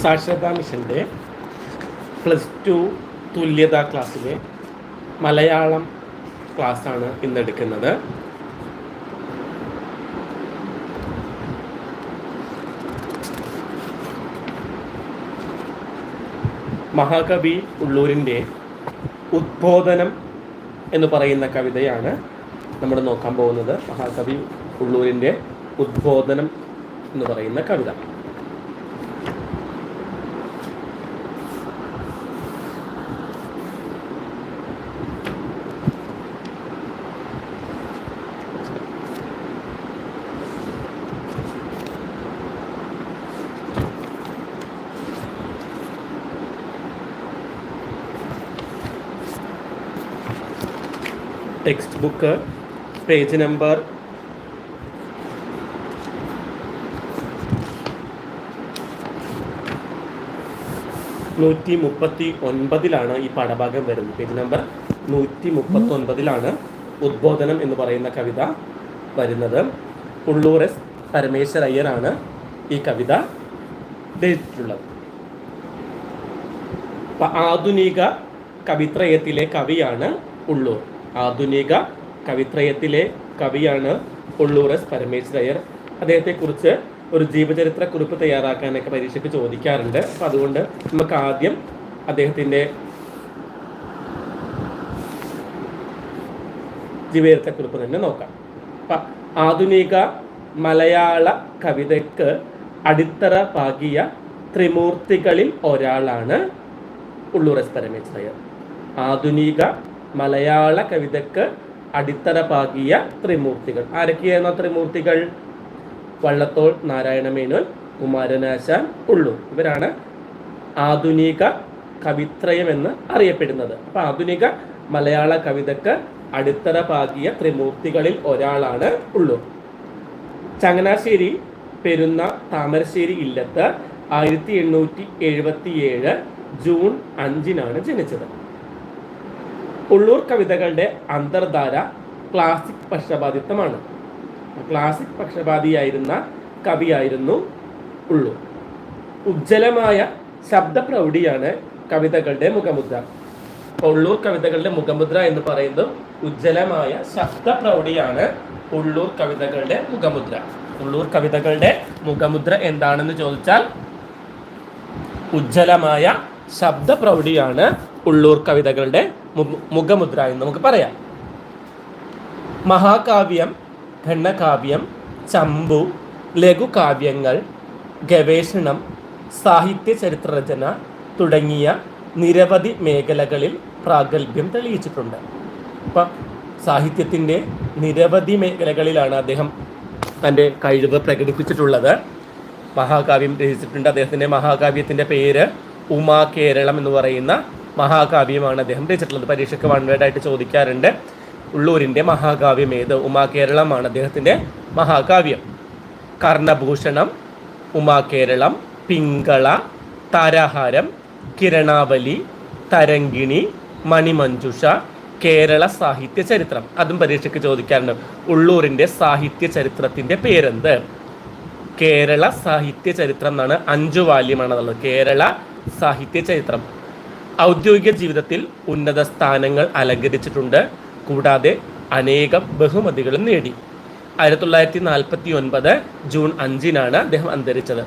സാക്ഷരതാ മിഷന്റെ plus two തുല്യതാ ക്ലാസ്സിലെ മലയാളം ക്ലാസ്സാണ് ഇന്ന് എടുക്കുന്നത് മഹാകവി ഉള്ളൂരിന്റെ ഉദ്ബോധനം എന്ന് പറയുന്ന കവിതയാണ് നമ്മൾ നോക്കാൻ പോകുന്നത്. മഹാകവി ഉള്ളൂരിന്റെ ഉദ്ബോധനം എന്ന് പറയുന്ന കവിത ടെക്സ്റ്റ് ബുക്ക് പേജ് നമ്പർ. നൂറ്റി മുപ്പത്തി ഒൻപതിലാണ് ഈ പാഠഭാഗം വരുന്നത്. പേജ് നമ്പർ നൂറ്റി മുപ്പത്തി ഒൻപതിലാണ് ഉദ്ബോധനം എന്ന് പറയുന്ന കവിത വരുന്നത്. ഉള്ളൂർ എസ് പരമേശ്വര അയ്യരാണ് ഈ കവിത രചിച്ചിട്ടുള്ളത്. ആധുനിക കവിത്രയത്തിലെ കവിയാണ് ഉള്ളൂർ ആധുനിക കവിത്രയത്തിലെ കവിയാണ് ഉള്ളൂർ എസ് പരമേശ്വരയ്യർ അദ്ദേഹത്തെക്കുറിച്ച് ഒരു ജീവചരിത്ര കുറിപ്പ് തയ്യാറാക്കാനൊക്കെ പരീക്ഷയ്ക്ക് ചോദിക്കാറുണ്ട്. അപ്പം അതുകൊണ്ട് നമുക്ക് ആദ്യം അദ്ദേഹത്തിന്റെ ജീവചരിത്ര കുറിപ്പ് തന്നെ നോക്കാം. അപ്പം ആധുനിക മലയാള കവിതയ്ക്ക് അടിത്തറ പാകിയ ത്രിമൂർത്തികളിൽ ഒരാളാണ് ഉള്ളൂർ എസ് പരമേശ്വരയ്യർ ആധുനിക മലയാള കവിതയ്ക്ക് അടിത്തറ പാകിയ ത്രിമൂർത്തികൾ ആരൊക്കെയായിരുന്നു ത്രിമൂർത്തികൾ? വള്ളത്തോൾ നാരായണ മേനോൻ കുമാരനാശാൻ ഉള്ളൂർ. ഇവരാണ് ആധുനിക കവിത്രയം എന്ന് അറിയപ്പെടുന്നത്. അപ്പൊ ആധുനിക മലയാള കവിതയ്ക്ക് അടിത്തറ പാകിയ ത്രിമൂർത്തികളിൽ ഒരാളാണ് ഉള്ളൂർ. ചങ്ങനാശ്ശേരി പെരുന്ന താമരശ്ശേരി ഇല്ലത്ത് ആയിരത്തി എണ്ണൂറ്റി എഴുപത്തി ഏഴ് ജൂൺ അഞ്ചിനാണ് ജനിച്ചത്. ഉള്ളൂർ കവിതകളുടെ അന്തർധാര ക്ലാസിക് പക്ഷപാതിത്വമാണ്. ക്ലാസിക് പക്ഷപാതിയായിരുന്ന കവിയായിരുന്നു ഉള്ളൂർ. ഉജ്ജ്വലമായ ശബ്ദപ്രൗഢിയാണ് കവിതകളുടെ മുഖമുദ്ര. ഉള്ളൂർ കവിതകളുടെ മുഖമുദ്ര എന്ന് പറയുന്നത് ഉജ്ജ്വലമായ ശബ്ദപ്രൗഢിയാണ് ഉള്ളൂർ കവിതകളുടെ മുഖമുദ്ര. ഉള്ളൂർ കവിതകളുടെ മുഖമുദ്ര എന്താണെന്ന് ചോദിച്ചാൽ ഉജ്ജ്വലമായ ശബ്ദപ്രൗഢിയാണ് ഉള്ളൂർ കവിതകളുടെ മുഖമുദ്ര എന്ന് നമുക്ക് പറയാം. മഹാകാവ്യം ഖണ്ഡകാവ്യം ചമ്പു ലഘുകാവ്യങ്ങൾ ഗവേഷണം സാഹിത്യ ചരിത്രരചന തുടങ്ങിയ നിരവധി മേഖലകളിൽ പ്രാഗൽഭ്യം തെളിയിച്ചിട്ടുണ്ട്. അപ്പം സാഹിത്യത്തിന്റെ നിരവധി മേഖലകളിലാണ് അദ്ദേഹം തന്റെ കഴിവ് പ്രകടിപ്പിച്ചിട്ടുള്ളത്. മഹാകാവ്യം രചിച്ചിട്ടുണ്ട്. അദ്ദേഹത്തിന്റെ മഹാകാവ്യത്തിന്റെ പേര് ഉമാ കേരളം എന്ന് പറയുന്ന മഹാകാവ്യമാണ് അദ്ദേഹം രചിച്ചിട്ടുള്ളത്. പരീക്ഷയ്ക്ക് വൺ വേർഡായിട്ട് ചോദിക്കാറുണ്ട്. ഉള്ളൂരിന്റെ മഹാകാവ്യം ഏത്? ഉമാകേരളമാണ് അദ്ദേഹത്തിന്റെ മഹാകാവ്യം. കർണഭൂഷണം ഉമാകേരളം പിങ്കള താരാഹാരം കിരണാവലി തരങ്കിണി മണിമഞ്ജുഷ കേരള സാഹിത്യ ചരിത്രം. അതും പരീക്ഷയ്ക്ക് ചോദിക്കാറുണ്ട്. ഉള്ളൂരിന്റെ സാഹിത്യ ചരിത്രത്തിന്റെ പേരെന്ത്? കേരള സാഹിത്യ ചരിത്രം എന്നാണ് അഞ്ചു വാല്യമാണെന്നുള്ളത് കേരള സാഹിത്യ ചരിത്രം. ഔദ്യോഗിക ജീവിതത്തിൽ ഉന്നത സ്ഥാനങ്ങൾ അലങ്കരിച്ചിട്ടുണ്ട്. കൂടാതെ അനേകം ബഹുമതികളും നേടി. ആയിരത്തി തൊള്ളായിരത്തി നാൽപ്പത്തി ഒൻപത് ജൂൺ അഞ്ചിനാണ് അദ്ദേഹം അന്തരിച്ചത്.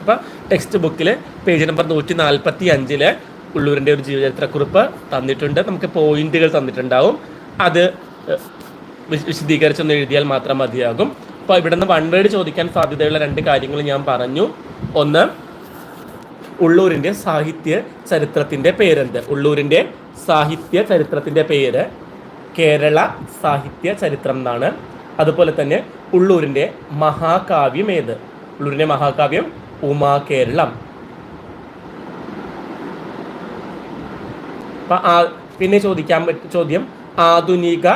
അപ്പോൾ ടെക്സ്റ്റ് ബുക്കിൽ പേജ് നമ്പർ നൂറ്റി നാൽപ്പത്തി അഞ്ചിൽ ഉള്ളൂരിന്റെ ഒരു ജീവചരിത്രക്കുറിപ്പ് തന്നിട്ടുണ്ട്. നമുക്ക് പോയിന്റുകൾ തന്നിട്ടുണ്ടാവും. അത് വിശദീകരിച്ചൊന്ന് എഴുതിയാൽ മാത്രം മതിയാകും. അപ്പോൾ ഇവിടെ നിന്ന് വൺ വേഡ് ചോദിക്കാൻ സാധ്യതയുള്ള രണ്ട് കാര്യങ്ങൾ ഞാൻ പറഞ്ഞു. ഒന്ന് ഉള്ളൂരിന്റെ സാഹിത്യ ചരിത്രത്തിന്റെ പേരെന്ത്? ഉള്ളൂരിന്റെ സാഹിത്യ ചരിത്രത്തിന്റെ പേര് കേരള സാഹിത്യ ചരിത്രം എന്നാണ്. അതുപോലെ തന്നെ ഉള്ളൂരിന്റെ മഹാകാവ്യം ഏത്? ഉള്ളൂരിന്റെ മഹാകാവ്യം ഉമാ കേരളം പിന്നെ ചോദിക്കാൻ പറ്റ ചോദ്യം ആധുനിക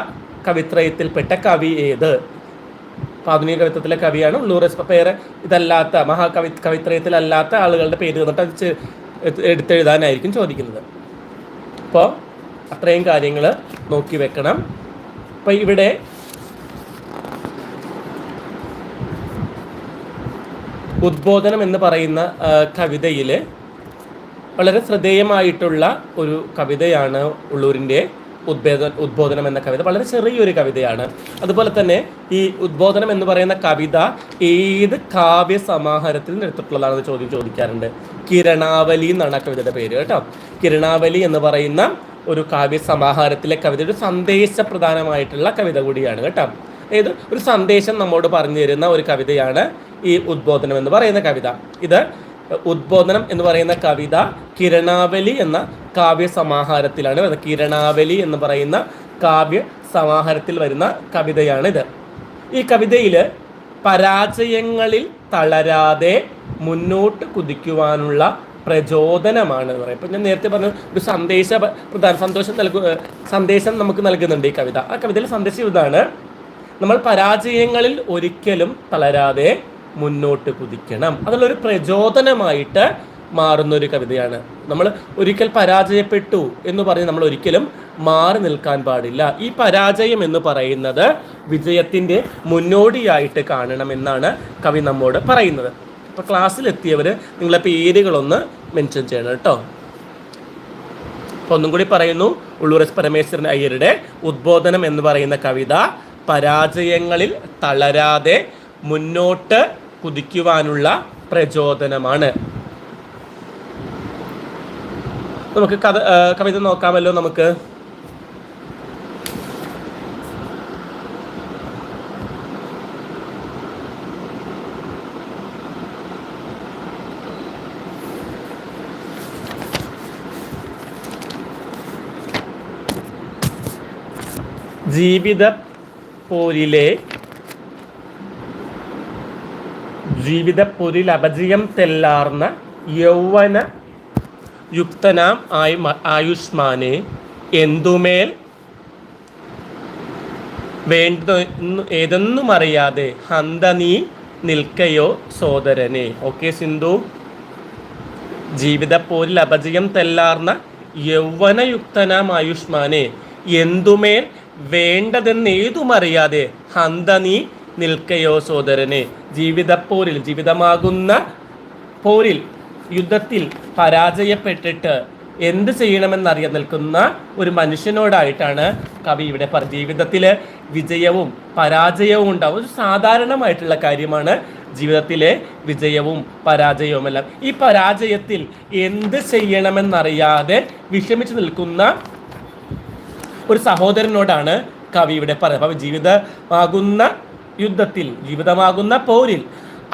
കവിത്രയത്തിൽപ്പെട്ട കവി ഏത്? ആധുനിക കവിത്വത്തിലെ കവിയാണ്. ഉള്ളൂർ എസ് പേര് ഇതല്ലാത്ത മഹാകവി കവിത്രയത്തിലല്ലാത്ത ആളുകളുടെ പേര് തന്നിട്ട് അത് എടുത്തെഴുതാനായിരിക്കും ചോദിക്കുന്നത്. അപ്പോൾ അത്രയും കാര്യങ്ങൾ നോക്കി വെക്കണം. അപ്പോൾ ഇവിടെ ഉദ്ബോധനം എന്ന് പറയുന്ന കവിതയിൽ വളരെ ശ്രദ്ധേയമായിട്ടുള്ള ഒരു കവിതയാണ് ഉള്ളൂരിന്റെ ഉദ്ബോധ ഉദ്ബോധനം എന്ന കവിത വളരെ ചെറിയൊരു കവിതയാണ്. അതുപോലെ തന്നെ ഈ ഉദ്ബോധനം എന്ന് പറയുന്ന കവിത ഏത് കാവ്യ സമാഹാരത്തിൽ എടുത്തിട്ടുള്ളതാണെന്ന് ചോദ്യം ചോദിക്കാറുണ്ട്. കിരണാവലി എന്നാണ് ആ കവിതയുടെ പേര് കേട്ടോ. കിരണാവലി എന്ന് പറയുന്ന ഒരു കാവ്യ സമാഹാരത്തിലെ കവിത ഒരു സന്ദേശപ്രധാനമായിട്ടുള്ള കവിത കൂടിയാണ് കേട്ടോ. ഏത്? ഒരു സന്ദേശം നമ്മോട് പറഞ്ഞു തരുന്ന ഒരു കവിതയാണ് ഈ ഉദ്ബോധനം എന്ന് പറയുന്ന കവിത. ഇത് ഉദ്ബോധനം എന്ന് പറയുന്ന കവിത കിരണാവലി എന്ന കാവ്യ സമാഹാരത്തിലാണ് വരുന്നത്. കിരണാവലി എന്ന് പറയുന്ന കാവ്യ സമാഹാരത്തിൽ വരുന്ന കവിതയാണിത്. ഈ കവിതയിൽ പരാജയങ്ങളിൽ തളരാതെ മുന്നോട്ട് കുതിക്കുവാനുള്ള പ്രചോദനമാണ് എന്ന് പറയും. ഇപ്പം ഞാൻ നേരത്തെ പറഞ്ഞു ഒരു സന്ദേശ പ്രധാന സന്തോഷം നൽകു സന്ദേശം നമുക്ക് നൽകുന്നുണ്ട് ഈ കവിത. ആ കവിതയിൽ സന്ദേശം ഇതാണ്. നമ്മൾ പരാജയങ്ങളിൽ ഒരിക്കലും തളരാതെ മുന്നോട്ട് കുതിക്കണം. അതിലൊരു പ്രചോദനമായിട്ട് മാറുന്ന ഒരു കവിതയാണ്. നമ്മൾ ഒരിക്കൽ പരാജയപ്പെട്ടു എന്ന് പറഞ്ഞ് നമ്മൾ ഒരിക്കലും മാറി നിൽക്കാൻ പാടില്ല. ഈ പരാജയം എന്ന് പറയുന്നത് വിജയത്തിന്റെ മുന്നോടിയായിട്ട് കാണണം എന്നാണ് കവി നമ്മോട് പറയുന്നത്. അപ്പോൾ ക്ലാസ്സിലെത്തിയവർ നിങ്ങളെ പേരുകളൊന്ന് മെൻഷൻ ചെയ്യണം കേട്ടോ. അപ്പോൾ ഒന്നും കൂടി പറയുന്നു. ഉള്ളൂർ എസ് പരമേശ്വരൻ അയ്യരുടെ ഉദ്ബോധനം എന്ന് പറയുന്ന കവിത പരാജയങ്ങളിൽ തളരാതെ മുന്നോട്ട് കുതിക്കുവാനുള്ള പ്രചോദനമാണ്. നമുക്ക് കഥ കവിത നോക്കാമല്ലോ നമുക്ക്. ജീവിത പോരിലെ ജീവിതപ്പൊരിൽ അപജയം തെല്ലാർന്ന യൗവന യുക്തനാം ആയു ആയുഷ്മാനെ എന്തുമേൽ വേണ്ട ഏതെന്നും അറിയാതെ ഹന്ത നീ നിൽക്കയോ സോദരനെ. ഓക്കെ സിന്ധു. ജീവിതപ്പോരിൽ അപജയം തെല്ലാർന്ന യൗവനയുക്തനാം ആയുഷ്മാനെ എന്തുമേൽ വേണ്ടതെന്ന് ഏതുമറിയാതെ ഹന്ത നീ നിൽക്കയോ സോദരനെ. ജീവിതപ്പോരിൽ ജീവിതമാകുന്ന പോരിൽ യുദ്ധത്തിൽ പരാജയപ്പെട്ടിട്ട് എന്ത് ചെയ്യണമെന്നറിയാൻ നിൽക്കുന്ന ഒരു മനുഷ്യനോടായിട്ടാണ് കവി ഇവിടെ പറ ജീവിതത്തിൽ വിജയവും പരാജയവും ഉണ്ടാവും. ഒരു സാധാരണമായിട്ടുള്ള കാര്യമാണ് ജീവിതത്തിലെ വിജയവും പരാജയവും എല്ലാം. ഈ പരാജയത്തിൽ എന്ത് ചെയ്യണമെന്നറിയാതെ വിഷമിച്ചു നിൽക്കുന്ന ഒരു സഹോദരനോടാണ് കവി ഇവിടെ പറയുന്നത്. അപ്പം ജീവിതമാകുന്ന യുദ്ധത്തിൽ ജീവിതമാകുന്ന പോരിൽ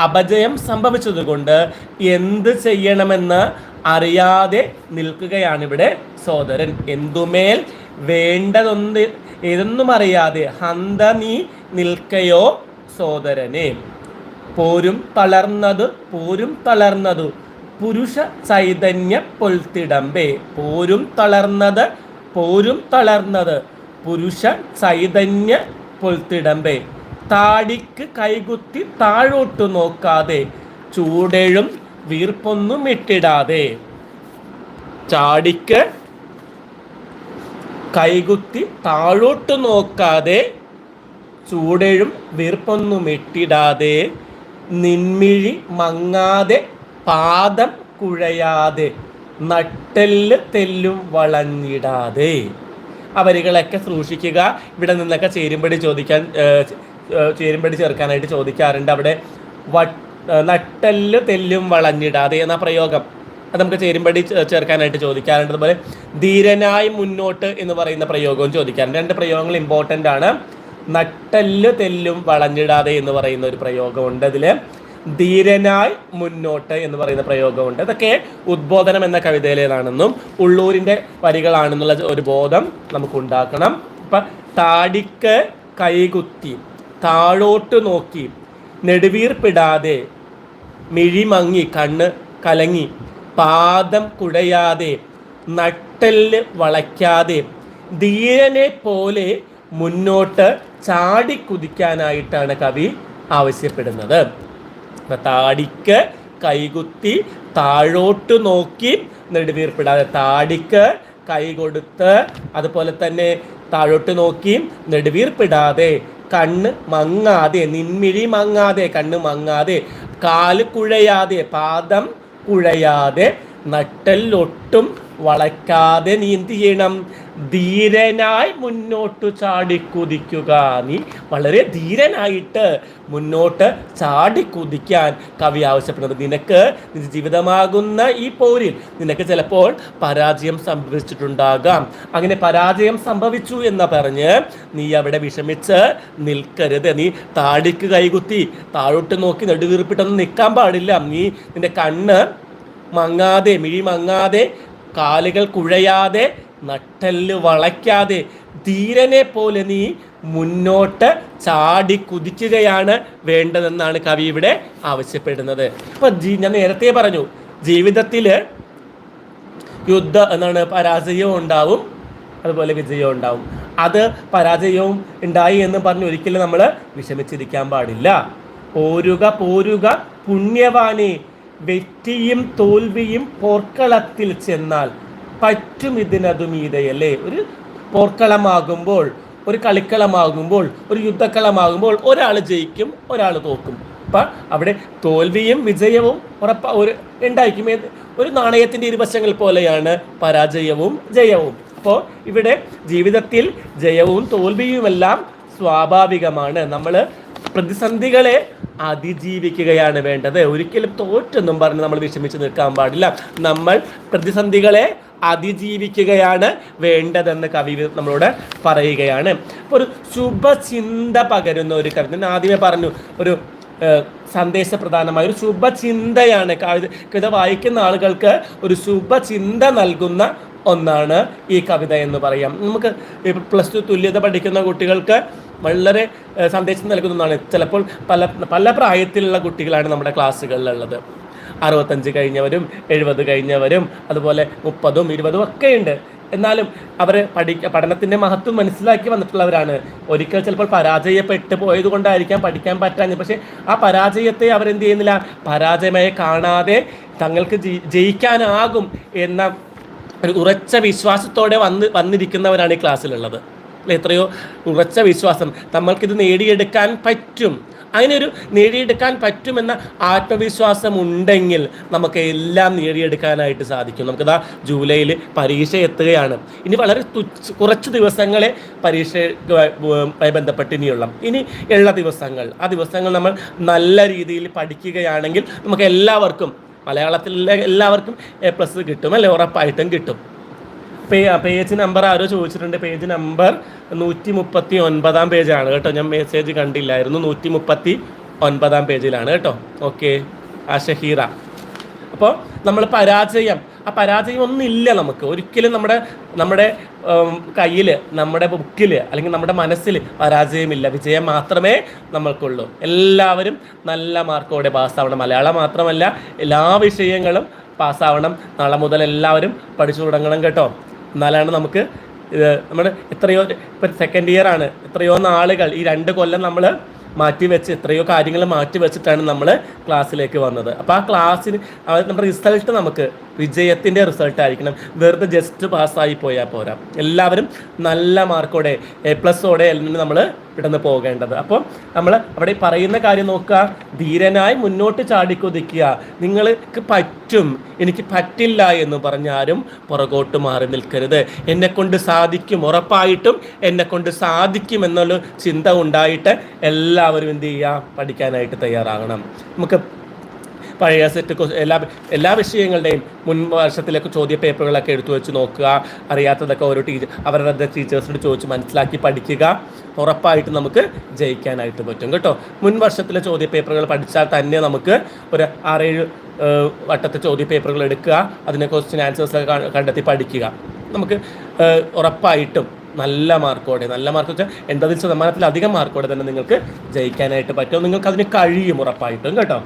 അപജയം സംഭവിച്ചതുകൊണ്ട് എന്ത് ചെയ്യണമെന്ന് അറിയാതെ നിൽക്കുകയാണ് ഇവിടെ സോദരൻ എന്തുമേൽ വേണ്ടതൊന്ന് ഏതൊന്നും അറിയാതെ ഹന്ത നീ നിൽക്കയോ സോദരനെ പോരും തളർന്നത് പോരും തളർന്നത് പുരുഷ ചൈതന്യ പൊൽത്തിടമ്പേ. പോരും തളർന്നത് പോരും തളർന്നത് പുരുഷ ചൈതന്യ പൊൽത്തിടമ്പേ. താടിക്ക് കൈകുത്തി താഴോട്ട് നോക്കാതെ ചൂടെഴും വീർപ്പൊന്നും ഇട്ടിടാതെ. ചാടിക്ക് കൈകുത്തി താഴോട്ട് നോക്കാതെ ചൂടെഴും വീർപ്പൊന്നും ഇട്ടിടാതെ നിന്മിഴി മങ്ങാതെ പാദം കുഴയാതെ നട്ടെല്ല് തെല്ലും വളഞ്ഞിടാതെ. ആ വരികളൊക്കെ സൂക്ഷിക്കുക. ഇവിടെ നിന്നൊക്കെ ചേരുമ്പടി ചോദിക്കാൻ ചേരുമ്പടി ചേർക്കാനായിട്ട് ചോദിക്കാറുണ്ട്. അവിടെ വട്ട് നട്ടെല്ല് തെല്ലും വളഞ്ഞിടാതെ എന്ന പ്രയോഗം അത് നമുക്ക് ചേരുമ്പടി ചേർക്കാനായിട്ട് ചോദിക്കാറുണ്ട്. അതുപോലെ ധീരനായി മുന്നോട്ട് എന്ന് പറയുന്ന പ്രയോഗവും ചോദിക്കാറുണ്ട്. രണ്ട് പ്രയോഗങ്ങൾ ഇമ്പോർട്ടന്റ് ആണ്. നട്ടെല്ല് തെല്ലും വളഞ്ഞിടാതെ എന്ന് പറയുന്ന ഒരു പ്രയോഗമുണ്ട്. അതിൽ ധീരനായി മുന്നോട്ട് എന്ന് പറയുന്ന പ്രയോഗമുണ്ട്. അതൊക്കെ ഉദ്ബോധനം എന്ന കവിതയിലേതാണെന്നും ഉള്ളൂരിന്റെ വരികളാണെന്നുള്ള ഒരു ബോധം നമുക്ക് ഉണ്ടാക്കണം. ഇപ്പം താടിക്ക് കൈകുത്തി താഴോട്ട് നോക്കി. നെടുവീർപ്പിടാതെ മിഴിമങ്ങി കണ്ണ് കലങ്ങി. പാദം കുടയാതെ നട്ടെല്ല് വളയ്ക്കാതെ. ധീരനെ പോലെ മുന്നോട്ട് ചാടിക്കുതിക്കാനായിട്ടാണ് കവി ആവശ്യപ്പെടുന്നത്. താടിക്ക് കൈകുത്തി താഴോട്ട് നോക്കി നെടുവീർപ്പിടാതെ. താടിക്ക് കൈ കൊടുത്ത് അതുപോലെ തന്നെ താഴോട്ട് നോക്കി നെടുവീർപ്പിടാതെ കണ്ണ് മങ്ങാതെ നിന്മിഴി മങ്ങാതെ കണ്ണ് മങ്ങാതെ കാൽ കുഴയാതെ പാദം കുഴയാതെ നട്ടല്ലൊട്ടും വളയ്ക്കാതെ നീ എന്ത് ചെയ്യണം ധീരനായി മുന്നോട്ട് ചാടിക്കുതിക്കുക നീ വളരെ ധീരനായിട്ട് മുന്നോട്ട് ചാടിക്കുതിക്കാൻ കവി ആവശ്യപ്പെടുന്നത് നിനക്ക് നിന്റെ ജീവിതമാകുന്ന ഈ പോരിൽ നിനക്ക് ചിലപ്പോൾ പരാജയം സംഭവിച്ചിട്ടുണ്ടാകാം. അങ്ങനെ പരാജയം സംഭവിച്ചു എന്ന് പറഞ്ഞ് നീ അവിടെ വിഷമിച്ച് നിൽക്കരുത്. നീ താടിക്ക് കൈകുത്തി താഴോട്ട് നോക്കി നെടുവീർപ്പിട്ടൊന്നും നിൽക്കാൻ പാടില്ല. നീ നിന്റെ കണ്ണ് മങ്ങാതെ മിഴി മങ്ങാതെ കാലുകൾ കുഴയാതെ നട്ടെല്ല് വളയ്ക്കാതെ ധീരനെ പോലെ നീ മുന്നോട്ട് ചാടി കുതിക്കുകയാണ് വേണ്ടതെന്നാണ് കവി ഇവിടെ ആവശ്യപ്പെടുന്നത്. അപ്പൊ ഞാൻ നേരത്തെ പറഞ്ഞു ജീവിതത്തിൽ യുദ്ധ എന്താണ് പരാജയവും ഉണ്ടാവും അതുപോലെ വിജയവും ഉണ്ടാവും. അത് പരാജയവും ഉണ്ടായി എന്ന് പറഞ്ഞ് ഒരിക്കലും നമ്മൾ വിഷമിച്ചിരിക്കാൻ പാടില്ല. പോരുക പോരുക പുണ്യവാനെ വെറ്റിയും തോൽവിയും പോർക്കളത്തിൽ ചെന്നാൽ പറ്റും ഇതിനതു മീതയല്ലേ ഒരു പോർക്കളമാകുമ്പോൾ ഒരു കളിക്കളമാകുമ്പോൾ ഒരു യുദ്ധക്കളമാകുമ്പോൾ ഒരാൾ ജയിക്കും ഒരാൾ തോക്കും. അപ്പം അവിടെ തോൽവിയും വിജയവും ഉറപ്പ ഒരു ഉണ്ടായിരിക്കും. ഒരു നാണയത്തിന്റെ ഇരുവശങ്ങൾ പോലെയാണ് പരാജയവും ജയവും. അപ്പോൾ ഇവിടെ ജീവിതത്തിൽ ജയവും തോൽവിയുമെല്ലാം സ്വാഭാവികമാണ്. നമ്മൾ പ്രതിസന്ധികളെ അതിജീവിക്കുകയാണ് വേണ്ടത്. ഒരിക്കലും തോറ്റെന്നും പറഞ്ഞ് നമ്മൾ വിഷമിച്ച് നിൽക്കാൻ പാടില്ല. നമ്മൾ പ്രതിസന്ധികളെ അതിജീവിക്കുകയാണ് വേണ്ടതെന്ന് കവി നമ്മളോട് പറയുകയാണ്. ഒരു ശുഭചിന്ത പകരുന്ന ഒരു കവി ഞാൻ ആദ്യമേ പറഞ്ഞു ഒരു സന്ദേശപ്രധാനമായ ഒരു ശുഭചിന്തയാണ്. കവിത കവിത വായിക്കുന്ന ആളുകൾക്ക് ഒരു ശുഭചിന്ത നൽകുന്ന ഒന്നാണ് ഈ കവിത എന്ന് പറയാം. നമുക്ക് പ്ലസ് ടു തുല്യത പഠിക്കുന്ന കുട്ടികൾക്ക് വളരെ സന്ദേശം നൽകുന്നതാണ്. ചിലപ്പോൾ പല പല പ്രായത്തിലുള്ള കുട്ടികളാണ് നമ്മുടെ ക്ലാസ്സുകളിലുള്ളത്. അറുപത്തഞ്ച് കഴിഞ്ഞവരും എഴുപത് കഴിഞ്ഞവരും അതുപോലെ മുപ്പതും ഇരുപതും ഒക്കെ ഉണ്ട് എന്നാലും അവർ പഠി പഠനത്തിന്റെ മഹത്വം മനസ്സിലാക്കി വന്നിട്ടുള്ളവരാണ്. ഒരിക്കൽ ചിലപ്പോൾ പരാജയപ്പെട്ട് പോയത് കൊണ്ടായിരിക്കാം പഠിക്കാൻ പറ്റാഞ്ഞത്. പക്ഷേ ആ പരാജയത്തെ അവരെന്ത് ചെയ്യുന്നില്ല? പരാജയമായി കാണാതെ തങ്ങൾക്ക് ജയി- ജയിക്കാനാകും എന്ന ഒരു ഉറച്ച വിശ്വാസത്തോടെ വന്ന് വന്നിരിക്കുന്നവരാണ് ഈ ക്ലാസ്സിലുള്ളത്. അല്ലെ? എത്രയോ ഉറച്ച വിശ്വാസം. നമ്മൾക്കിത് നേടിയെടുക്കാൻ പറ്റും. അങ്ങനെ ഒരു നേടിയെടുക്കാൻ പറ്റുമെന്ന ആത്മവിശ്വാസം ഉണ്ടെങ്കിൽ നമുക്ക് എല്ലാം നേടിയെടുക്കാനായിട്ട് സാധിക്കും. നമുക്കിതാ ജൂലൈയിൽ പരീക്ഷ എത്തുകയാണ്. ഇനി വളരെ തുച്ഛ കുറച്ച് ദിവസങ്ങളെ പരീക്ഷയുമായി ബന്ധപ്പെട്ട് ഇനിയുള്ള. ഇനി ഉള്ള ദിവസങ്ങൾ. ആ ദിവസങ്ങൾ നമ്മൾ നല്ല രീതിയിൽ പഠിക്കുകയാണെങ്കിൽ നമുക്ക് എല്ലാവർക്കും മലയാളത്തിലെ എല്ലാവർക്കും എ പ്ലസ് കിട്ടും അല്ലെ? ഉറപ്പായിട്ടും കിട്ടും. പേ പേജ് നമ്പർ ആരോ ചോദിച്ചിട്ടുണ്ട്. പേജ് നമ്പർ നൂറ്റി മുപ്പത്തി ഒൻപതാം പേജാണ് കേട്ടോ. ഞാൻ മെസ്സേജ് കണ്ടില്ലായിരുന്നു. നൂറ്റി മുപ്പത്തി ഒൻപതാം പേജിലാണ് കേട്ടോ. ഓക്കെ ആ ഷഹീറ. അപ്പോൾ നമ്മൾ പരാജയം. ആ പരാജയം ഒന്നുമില്ല നമുക്ക്. ഒരിക്കലും നമ്മുടെ നമ്മുടെ കയ്യിൽ നമ്മുടെ ബുക്കിൽ അല്ലെങ്കിൽ നമ്മുടെ മനസ്സിൽ പരാജയമില്ല. വിജയം മാത്രമേ നമ്മൾക്കുള്ളൂ. എല്ലാവരും നല്ല മാർക്കോടെ പാസ്സാവണം. മലയാളം മാത്രമല്ല എല്ലാ വിഷയങ്ങളും പാസ്സാവണം. നാളെ മുതൽ എല്ലാവരും പഠിച്ചു തുടങ്ങണം കേട്ടോ. എന്നാലാണ് നമുക്ക് ഇത് നമ്മുടെ എത്രയോ ഇപ്പം സെക്കൻഡ് ഇയർ ആണ്. എത്രയോ നാളുകൾ ഈ രണ്ട് കൊല്ലം നമ്മൾ മാറ്റി വെച്ച് എത്രയോ കാര്യങ്ങൾ മാറ്റി വെച്ചിട്ടാണ് നമ്മൾ ക്ലാസ്സിലേക്ക് വന്നത്. അപ്പോൾ ആ ക്ലാസ്സിന് നമ്മുടെ റിസൾട്ട് നമുക്ക് വിജയത്തിന്റെ റിസൾട്ട് ആയിരിക്കണം. വെറുതെ ജസ്റ്റ് പാസ്സായി പോയാൽ പോരാ. എല്ലാവരും നല്ല മാർക്കോടെ എ പ്ലസോടെ നമ്മൾ ഇവിടുന്ന് പോകേണ്ടത്. അപ്പോൾ നമ്മൾ അവിടെ പറയുന്ന കാര്യം നോക്കുക. ധീരനായി മുന്നോട്ട് ചാടിക്കൊതിക്കുക. നിങ്ങൾക്ക് പറ്റും. എനിക്ക് പറ്റില്ല എന്ന് പറഞ്ഞാലും പുറകോട്ട് മാറി നിൽക്കരുത്. എന്നെ കൊണ്ട് സാധിക്കും ഉറപ്പായിട്ടും. എന്നെ കൊണ്ട് സാധിക്കും എന്നുള്ള ചിന്ത ഉണ്ടായിട്ട് എല്ലാവരും എന്ത് ചെയ്യുക? പഠിക്കാനായിട്ട് തയ്യാറാകണം. നമുക്ക് പഴയ സെറ്റ് എല്ലാ എല്ലാ വിഷയങ്ങളുടെയും മുൻ വർഷത്തിലൊക്കെ ചോദ്യ പേപ്പറുകളൊക്കെ എടുത്തു വെച്ച് നോക്കുക. അറിയാത്തതൊക്കെ ഓരോ ടീച്ചർ അവരുടെ ടീച്ചേഴ്സിനോട് ചോദിച്ച് മനസ്സിലാക്കി പഠിക്കുക. ഉറപ്പായിട്ട് നമുക്ക് ജയിക്കാനായിട്ട് പറ്റും കേട്ടോ. മുൻ വർഷത്തിലെ ചോദ്യ പേപ്പറുകൾ പഠിച്ചാൽ തന്നെ നമുക്ക് ഒരു ആറേഴ് വട്ടത്തെ ചോദ്യ പേപ്പറുകൾ എടുക്കുക. അതിനെ ക്വസ്റ്റ്യൻ ആൻസേഴ്സ് കണ്ടെത്തി പഠിക്കുക. നമുക്ക് ഉറപ്പായിട്ടും നല്ല മാർക്കോടെ നല്ല മാർക്ക് വെച്ചാൽ എൺപത് ശതമാനത്തിലധികം മാർക്കോടെ തന്നെ നിങ്ങൾക്ക് ജയിക്കാനായിട്ട് പറ്റും. നിങ്ങൾക്ക് അതിന് കഴിയും ഉറപ്പായിട്ടും കേട്ടോ.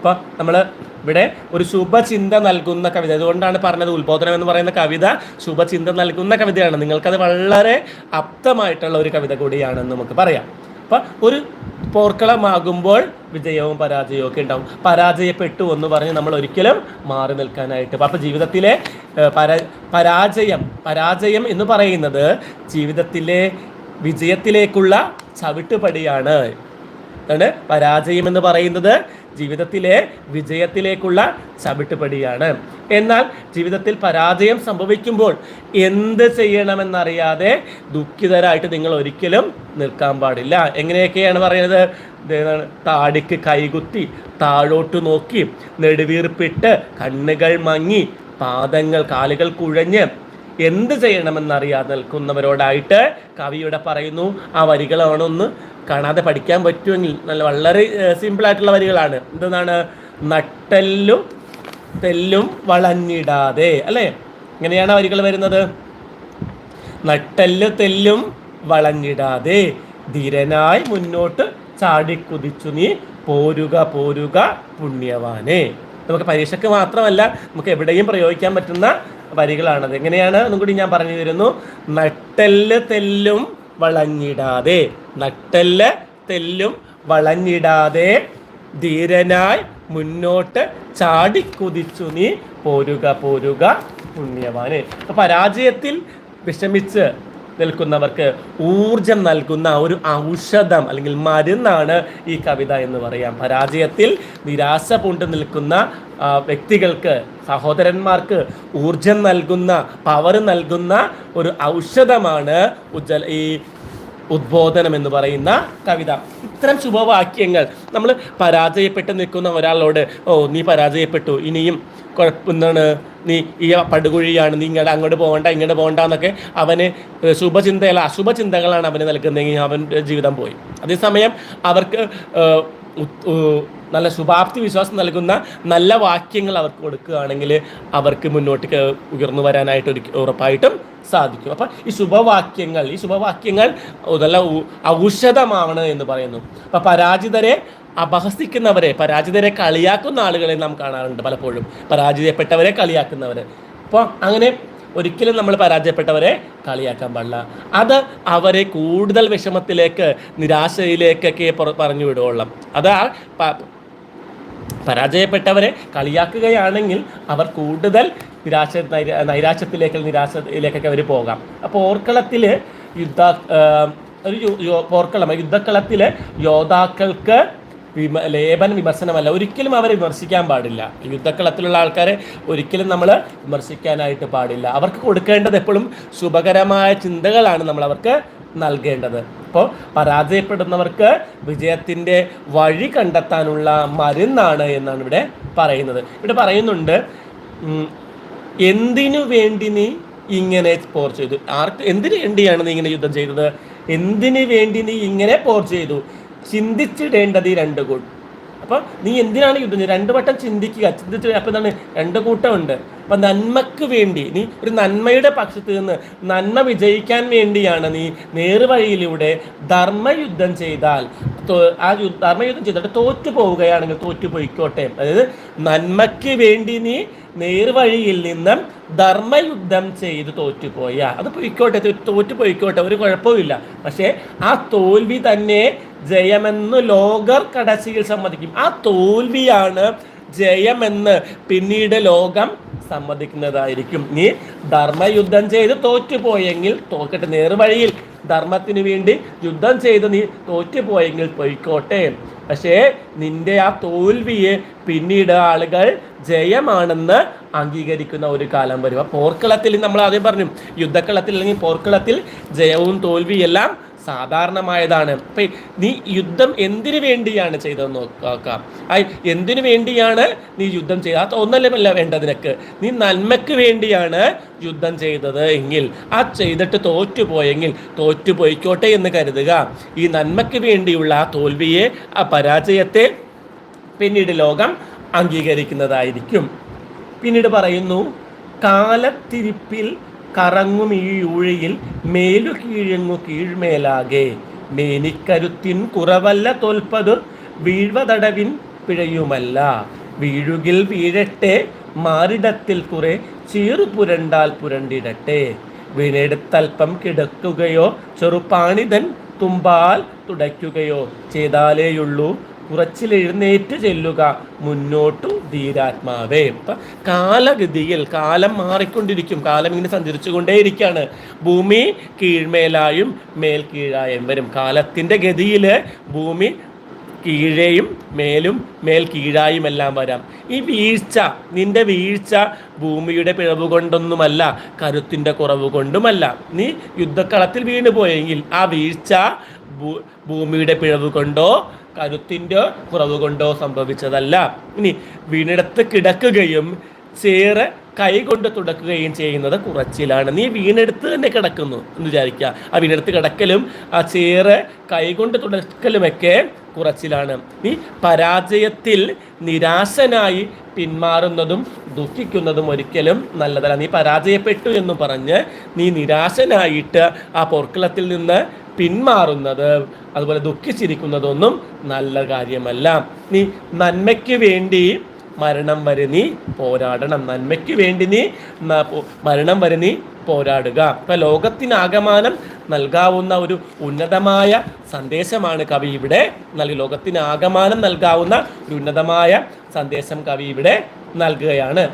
അപ്പോൾ നമ്മൾ ഇവിടെ ഒരു ശുഭചിന്ത നൽകുന്ന കവിത. അതുകൊണ്ടാണ് പറഞ്ഞത് ഉത്ബോധനം എന്ന് പറയുന്ന കവിത ശുഭചിന്ത നൽകുന്ന കവിതയാണ്. നിങ്ങൾക്കത് വളരെ അപ്തമായിട്ടുള്ള ഒരു കവിത കൂടിയാണെന്ന് നമുക്ക് പറയാം. അപ്പം ഒരു പോർക്കളമാകുമ്പോൾ വിജയവും പരാജയവും ഒക്കെ ഉണ്ടാവും. പരാജയപ്പെട്ടു എന്ന് പറഞ്ഞ് നമ്മൾ ഒരിക്കലും മാറി നിൽക്കാനായിട്ട്. അപ്പോൾ ജീവിതത്തിലെ പരാ പരാജയം പരാജയം എന്ന് പറയുന്നത് ജീവിതത്തിലെ വിജയത്തിലേക്കുള്ള ചവിട്ടുപടിയാണ്. അതാണ് പരാജയം എന്ന് പറയുന്നത് ജീവിതത്തിലെ വിജയത്തിലേക്കുള്ള ചവിട്ടുപടിയാണ്. എന്നാൽ ജീവിതത്തിൽ പരാജയം സംഭവിക്കുമ്പോൾ എന്ത് ചെയ്യണമെന്നറിയാതെ ദുഃഖിതരായിട്ട് നിങ്ങൾ ഒരിക്കലും നിൽക്കാൻ പാടില്ല. എങ്ങനെയൊക്കെയാണ് പറയുന്നത്? താടിക്ക് കൈകുത്തി താഴോട്ട് നോക്കി നെടുവീർപ്പിട്ട് കണ്ണുകൾ മങ്ങി പാദങ്ങൾ കാലുകൾ കുഴഞ്ഞ് എന്ത് ചെയ്യണമെന്നറിയാതെ നിൽക്കുന്നവരോടായിട്ട് കവിയുടെ പറയുന്നു ആ വരികളാണൊന്ന് കാണാതെ പഠിക്കാൻ പറ്റുമെങ്കിൽ നല്ല വളരെ സിമ്പിൾ ആയിട്ടുള്ള വരികളാണ്. എന്താണ് നട്ടെല്ലും തെല്ലും വളഞ്ഞിടാതെ. അല്ലേ? ഇങ്ങനെയാണ് വരികൾ വരുന്നത്? നട്ടെല്ല് തെല്ലും വളഞ്ഞിടാതെ ധീരനായി മുന്നോട്ട് ചാടിക്കുതിച്ചു നീ പോരുക പോരുക പുണ്യവാനെ. നമുക്ക് പരീക്ഷയ്ക്ക് മാത്രമല്ല നമുക്ക് എവിടെയും പ്രയോഗിക്കാൻ പറ്റുന്ന വരികളാണത്. എങ്ങനെയാണ്? ഒന്നും കൂടി ഞാൻ പറഞ്ഞു തരുന്നു. നട്ടെല്ല് തെല്ലും വളഞ്ഞിടാതെ. നട്ടെല്ല് തെല്ലും വളഞ്ഞിടാതെ ധീരനായി മുന്നോട്ട് ചാടിക്കുതിച്ചു നീ പോരുക പോരുക പുണ്യവാന്. പരാജയത്തിൽ വിഷമിച്ച് നിൽക്കുന്നവർക്ക് ഊർജം നൽകുന്ന ഒരു ഔഷധം അല്ലെങ്കിൽ മരുന്നാണ് ഈ കവിത എന്ന് പറയാം. പരാജയത്തിൽ നിരാശ പൂണ്ട് നിൽക്കുന്ന വ്യക്തികൾക്ക് സഹോദരന്മാർക്ക് ഊർജം നൽകുന്ന പവർ നൽകുന്ന ഒരു ഔഷധമാണ് ഉജ്ജ്വല ഈ ഉദ്ബോധനം എന്ന് പറയുന്ന കവിത. ഇത്തരം ശുഭവാക്യങ്ങൾ നമ്മൾ പരാജയപ്പെട്ട് നിൽക്കുന്ന ഒരാളോട് ഓ നീ പരാജയപ്പെട്ടു ഇനിയും കുഴപ്പം എന്താണ് നീ ഈ പടുകുഴിയാണ് നീ ഇങ്ങോട്ട് അങ്ങോട്ട് പോകണ്ട ഇങ്ങോട്ട് പോകണ്ട എന്നൊക്കെ അവന് ശുഭചിന്തയല്ല അശുഭചിന്തകളാണ് അവന് നൽകുന്നതെങ്കിൽ അവന്റെ ജീവിതം പോയി. അതേസമയം അവർക്ക് നല്ല ശുഭാപ്തി വിശ്വാസം നൽകുന്ന നല്ല വാക്യങ്ങൾ അവർക്ക് കൊടുക്കുകയാണെങ്കിൽ അവർക്ക് മുന്നോട്ട് ഉയർന്നു വരാനായിട്ട് ഒരു ഉറപ്പായിട്ടും സാധിക്കും. അപ്പം ഈ ശുഭവാക്യങ്ങൾ ഈ ശുഭവാക്യങ്ങൾ നല്ല ഔഷധമാണ് എന്ന് പറയുന്നു. അപ്പം പരാജിതരെ അപഹസിക്കുന്നവരെ പരാജിതരെ കളിയാക്കുന്ന ആളുകളെ നാം കാണാറുണ്ട് പലപ്പോഴും. പരാജയപ്പെട്ടവരെ കളിയാക്കുന്നവരെ. അപ്പോൾ അങ്ങനെ ഒരിക്കലും നമ്മൾ പരാജയപ്പെട്ടവരെ കളിയാക്കാൻ പാടില്ല. അത് അവരെ കൂടുതൽ വിഷമത്തിലേക്ക് നിരാശയിലേക്കൊക്കെ പുറ- പറഞ്ഞു വിടുവോളം. അത് പരാജയപ്പെട്ടവരെ കളിയാക്കുകയാണെങ്കിൽ അവർ കൂടുതൽ നിരാശ നൈരാ- നൈരാശ്യത്തിലേക്ക് നിരാശയിലേക്കൊക്കെ അവർ പോകാം. അപ്പോൾ ഓർക്കളത്തിൽ യുദ്ധ ഒരു പോർക്കളമ യുദ്ധക്കളത്തിലെ യോദ്ധാക്കൾക്ക് വിമ ലേപന വിമർശനമല്ല. ഒരിക്കലും അവരെ വിമർശിക്കാൻ പാടില്ല. യുദ്ധക്കളത്തിലുള്ള ആൾക്കാരെ ഒരിക്കലും നമ്മൾ വിമർശിക്കാനായിട്ട് പാടില്ല. അവർക്ക് കൊടുക്കേണ്ടത് എപ്പോഴും ശുഭകരമായ ചിന്തകളാണ് നമ്മൾ അവർക്ക് നൽകേണ്ടത്. അപ്പോൾ പരാജയപ്പെടുന്നവർക്ക് വിജയത്തിന്റെ വഴി കണ്ടെത്താനുള്ള മരുന്നാണ് എന്നാണ് ഇവിടെ പറയുന്നത്. ഇവിടെ പറയുന്നുണ്ട് എന്തിനു വേണ്ടി നീ ഇങ്ങനെ പോർ ചെയ്തു? ആർക്ക് എന്തിനു വേണ്ടിയാണ് നീ ഇങ്ങനെ യുദ്ധം ചെയ്തത്? എന്തിനു വേണ്ടി നീ ഇങ്ങനെ പോർ ചെയ്തു? ചിന്തിച്ചിടേണ്ടത് ഈ രണ്ട് കൂട്ടം അപ്പോൾ നീ എന്തിനാണ് യുദ്ധം രണ്ട് വട്ടം ചിന്തിക്കുക. ചിന്തിച്ച് അപ്പം എന്താണ്? രണ്ട് കൂട്ടമുണ്ട്. അപ്പം നന്മക്ക് വേണ്ടി നീ ഒരു നന്മയുടെ പക്ഷത്ത് നിന്ന് നന്മ വിജയിക്കാൻ വേണ്ടിയാണ് നീ നേർവഴിയിലൂടെ ധർമ്മയുദ്ധം ചെയ്താൽ. ആ യുദ്ധ ധർമ്മയുദ്ധം ചെയ്തിട്ട് തോറ്റു പോവുകയാണെങ്കിൽ തോറ്റു പോയിക്കോട്ടെ. അതായത് നന്മയ്ക്ക് വേണ്ടി നീ നേർവഴിയിൽ നിന്നും ധർമ്മയുദ്ധം ചെയ്ത് തോറ്റുപോയ അത് പൊയ്ക്കോട്ടെ തോറ്റു പോയിക്കോട്ടെ ഒരു കുഴപ്പമില്ല പക്ഷേ ആ തോൽവി തന്നെ ജയമെന്ന് ലോകർ കടച്ചിയിൽ സമ്മതിക്കും. ആ തോൽവിയാണ് ജയമെന്ന് പിന്നീട് ലോകം സമ്മതിക്കുന്നതായിരിക്കും. നീ ധർമ്മയുദ്ധം ചെയ്ത് തോറ്റുപോയെങ്കിൽ തോക്കട്ടെ നേർവഴിയിൽ ധർമ്മത്തിന് വേണ്ടി യുദ്ധം ചെയ്ത് നീ തോറ്റുപോയെങ്കിൽ പൊയ്ക്കോട്ടെ. പക്ഷേ നിന്റെ ആ തോൽവിയെ പിന്നീട് ആളുകൾ ജയമാണെന്ന് അംഗീകരിക്കുന്ന ഒരു കാലം വരും. പോർക്കളത്തിൽ നമ്മൾ ആദ്യം പറഞ്ഞു യുദ്ധക്കളത്തിൽ അല്ലെങ്കിൽ പോർക്കളത്തിൽ ജയവും തോൽവിയെല്ലാം സാധാരണമായതാണ്. അപ്പൊ നീ യുദ്ധം എന്തിനു വേണ്ടിയാണ് ചെയ്തതെന്ന് നോക്കാം. ആ എന്തിനു വേണ്ടിയാണ് നീ യുദ്ധം ചെയ്തത്? അത് ഒന്നല്ല വേണ്ടത് നിനക്ക്. നീ നന്മയ്ക്ക് വേണ്ടിയാണ് യുദ്ധം ചെയ്തത് എങ്കിൽ ആ ചെയ്തിട്ട് തോറ്റുപോയെങ്കിൽ തോറ്റുപോയിക്കോട്ടെ എന്ന് കരുതുക. ഈ നന്മയ്ക്ക് വേണ്ടിയുള്ള ആ തോൽവിയെ ആ പരാജയത്തെ പിന്നീട് ലോകം അംഗീകരിക്കുന്നതായിരിക്കും. പിന്നീട് പറയുന്നു കാലത്തിരിപ്പിൽ കറങ്ങും ഈ ഊഴിയിൽ മേലു കീഴങ്ങു കീഴ്മേലാകെ. മേനിക്കരുത്തിൻ കുറവല്ല തോൽപ്പത് വീഴ്വതടവിൻ പിഴയുമല്ല. വീഴുകിൽ വീഴട്ടെ മാറിടത്തിൽ കുറെ ചീറു പുരണ്ടാൽ പുരണ്ടിടട്ടെ. വീണെടുത്തൽപ്പം കിടക്കുകയോ ചെറുപാണിതൻ തുമ്പാൽ തുടയ്ക്കുകയോ ചെയ്താലേയുള്ളൂ. കുറച്ചിലെഴുന്നേറ്റ് ചെല്ലുക. മുന്നോട്ടു ധീരാത്മാവേ. ഇപ്പം കാലഗതിയിൽ കാലം മാറിക്കൊണ്ടിരിക്കും. കാലം ഇങ്ങനെ സഞ്ചരിച്ചു കൊണ്ടേയിരിക്കുകയാണ് ഭൂമി കീഴ്മേലായും മേൽ കീഴായും വരും. കാലത്തിന്റെ ഗതിയിൽ ഭൂമി കീഴേയും മേലും മേൽ കീഴായും എല്ലാം വരാം. ഈ വീഴ്ച നിന്റെ വീഴ്ച ഭൂമിയുടെ പിഴവ് കൊണ്ടൊന്നുമല്ല കരുത്തിന്റെ കുറവ് കൊണ്ടുമല്ല. നീ യുദ്ധക്കളത്തിൽ വീണുപോയെങ്കിൽ ആ വീഴ്ച ഭൂമിയുടെ പിഴവ് കൊണ്ടോ കരുത്തിന്റെ കുറവ് കൊണ്ടോ സംഭവിച്ചതല്ല. ഇനി വീണിടത്ത് കിടക്കുകയും ചേറ് കൈ കൊണ്ട് തുടക്കുകയും ചെയ്യുന്നത് കുറച്ചിലാണ്. നീ വീണെടുത്ത് തന്നെ കിടക്കുന്നു എന്ന് വിചാരിക്കുക. ആ വീണെടുത്ത് കിടക്കലും ആ ചേറ് കൈ കൊണ്ട് തുടക്കലുമൊക്കെ കുറച്ചിലാണ്. നീ പരാജയത്തിൽ നിരാശനായി പിന്മാറുന്നതും ദുഃഖിക്കുന്നതും ഒരിക്കലും നല്ലതല്ല. നീ പരാജയപ്പെട്ടു എന്ന് പറഞ്ഞ് നീ നിരാശനായിട്ട് ആ പൊർക്കളത്തിൽ നിന്ന് പിന്മാറുന്നത് അതുപോലെ ദുഃഖിച്ചിരിക്കുന്നതൊന്നും നല്ല കാര്യമല്ല. നീ നന്മയ്ക്ക് വേണ്ടി മരണം വരെ നീ പോരാടണം. നന്മയ്ക്ക് വേണ്ടി നീ മരണം വരെ നീ പോരാടുക. ഇപ്പം ലോകത്തിനാകമാനം നൽകാവുന്ന ഒരു ഉന്നതമായ സന്ദേശമാണ് കവി ഇവിടെ നൽകി ലോകത്തിനാകമാനം നൽകാവുന്ന ഒരു ഉന്നതമായ സന്ദേശം കവി ഇവിടെ നൽകുകയാണ്.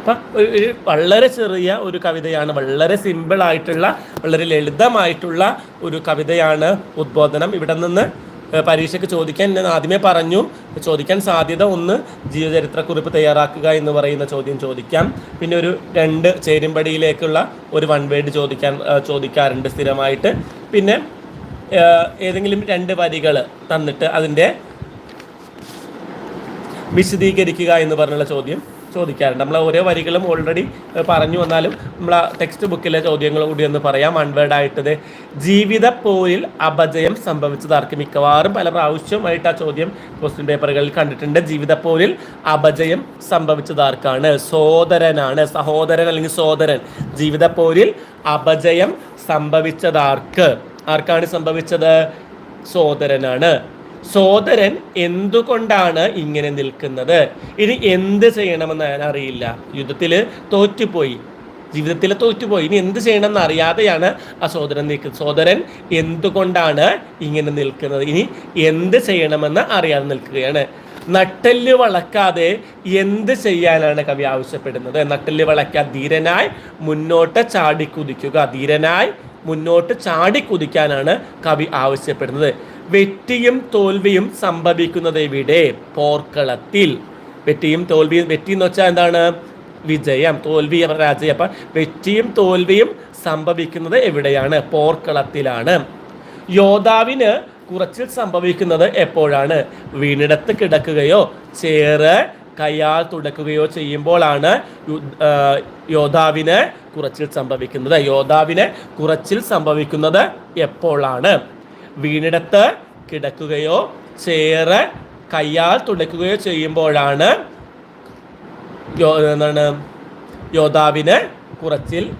അപ്പം ഒരു- വളരെ ചെറിയ ഒരു കവിതയാണ് വളരെ സിമ്പിൾ ആയിട്ടുള്ള വളരെ ലളിതമായിട്ടുള്ള ഒരു കവിതയാണ് ഉദ്ബോധനം. ഇവിടെ നിന്ന് പരീക്ഷയ്ക്ക് ചോദിക്കാൻ ഞാൻ ആദ്യമേ പറഞ്ഞു ചോദിക്കാൻ സാധ്യത ഒന്ന് ജീവചരിത്രക്കുറിപ്പ് തയ്യാറാക്കുക എന്ന് പറയുന്ന ചോദ്യം ചോദിക്കാം. പിന്നെ ഒരു രണ്ട് ചേരുംപടിയിലേക്കുള്ള ഒരു വൺ വേഡ് ചോദിക്കാൻ ചോദിക്കാറുണ്ട് സ്ഥിരമായിട്ട്. പിന്നെ ഏതെങ്കിലും രണ്ട് വരികൾ തന്നിട്ട് അതിന്റെ വിശദീകരിക്കുക എന്ന് പറഞ്ഞുള്ള ചോദ്യം. ചോദിക്കാറുണ്ട്. നമ്മൾ ഓരോ വരികളും ഓൾറെഡി പറഞ്ഞു വന്നാലും നമ്മൾ ആ ടെക്സ്റ്റ് ബുക്കിലെ ചോദ്യങ്ങൾ കൂടി ഒന്ന് പറയാം. വൺവേഡ് ആയിട്ടത് ജീവിത പോരിൽ അപജയം സംഭവിച്ചത് ആർക്ക്? മിക്കവാറും പല പ്രാവശ്യമായിട്ട് ആ ചോദ്യം ക്വസ്റ്റ്യൻ പേപ്പറുകളിൽ കണ്ടിട്ടുണ്ട്. ജീവിത പോരിൽ അപജയം സംഭവിച്ചത് ആർക്കാണ്? സോദരനാണ് സഹോദരൻ അല്ലെങ്കിൽ സോദരൻ ജീവിത പോരിൽ അപജയം സംഭവിച്ചതാർക്ക് ആർക്കാണ് സംഭവിച്ചത്? സോദരനാണ് സോദരൻ എന്തുകൊണ്ടാണ് ഇങ്ങനെ നിൽക്കുന്നത്? ഇനി എന്ത് ചെയ്യണമെന്ന് ഞാൻ അറിയില്ല. യുദ്ധത്തിൽ തോറ്റുപോയി. ജീവിതത്തിൽ തോറ്റുപോയി. ഇനി എന്ത് ചെയ്യണമെന്ന് അറിയാതെയാണ് ആ സോദരൻ നിൽക്കുന്നത്. സോദരൻ എന്തുകൊണ്ടാണ് ഇങ്ങനെ നിൽക്കുന്നത്? ഇനി എന്ത് ചെയ്യണമെന്ന് അറിയാതെ നിൽക്കുകയാണ്. നട്ടെല്ല് വളക്കാതെ എന്ത് ചെയ്യാനാണ് കവി ആവശ്യപ്പെടുന്നത്? നട്ടെല്ല് വളക്കാ ധീരനായി മുന്നോട്ട് ചാടിക്കുതിക്കുക ധീരനായി മുന്നോട്ട് ചാടിക്കുതിക്കാനാണ് കവി ആവശ്യപ്പെടുന്നത്. വെറ്റിയും തോൽവിയും സംഭവിക്കുന്നത് എവിടെ? പോർക്കളത്തിൽ. വെറ്റിയും തോൽവിയും വെറ്റി എന്ന് വെച്ചാൽ എന്താണ്? വിജയം തോൽവി പരാജയം. അപ്പം വെറ്റിയും തോൽവിയും സംഭവിക്കുന്നത് എവിടെയാണ്? പോർക്കളത്തിലാണ്. യോദ്ധാവിന് കുറച്ചിൽ സംഭവിക്കുന്നത് എപ്പോഴാണ്? വീണിടത്ത് കിടക്കുകയോ ചേറ് കയ്യാൽ തുടക്കുകയോ ചെയ്യുമ്പോഴാണ് യോദ്ധാവിന് കുറച്ചിൽ സംഭവിക്കുന്നത്. യോദ്ധാവിന് കുറച്ചിൽ സംഭവിക്കുന്നത് എപ്പോഴാണ്? വീണിടത്ത് കിടക്കുകയോ ചേറ് കയ്യാൽ തുടക്കുകയോ ചെയ്യുമ്പോഴാണ് എന്താണ് യോദ്ധാവിന് കുറച്ചിൽ